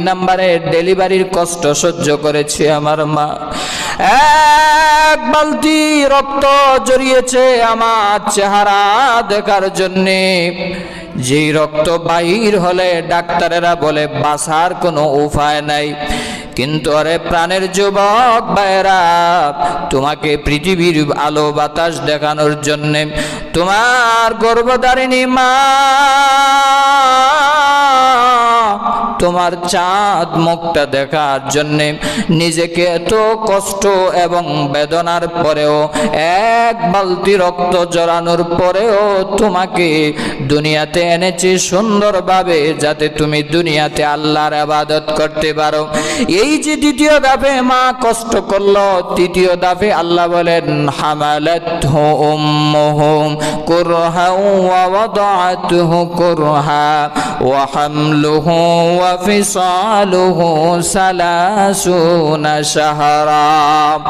নাম্বারে ডেলিভারির কষ্ট সহ্য করেছে আমার মা। এক বালতি রক্ত জড়িয়েছে আমার চেহারা দেখার জন্যে। যেই রক্ত বাহির হলে ডাক্তারেরা বলে, বাঁচার কোনো উপায় নাই। কিন্তু আরে প্রাণের যুবক ভাইরা তোমাকে পৃথিবীর আলো বাতাস দেখানোর জন্যে তোমার গর্ভধারিণী মা তোমার চাঁদ মুখটা দেখার জন্যে নিজেকে এত কষ্ট এবং বেদনার পরেও, এক বালতি রক্ত জড়ানোর পরেও তোমাকে দুনিয়াতে এনেছি সুন্দরভাবে যাতে তুমি দুনিয়াতে আল্লাহর আবাদত করতে পারো। এই যে দ্বিতীয় দাফে মা কষ্ট করল, তৃতীয় দাফে আল্লাহ বলেন হামালাত কুরহা ওয়া ওয়াদাআতুহু কুরহা وفصاله ثلاثون شهرا.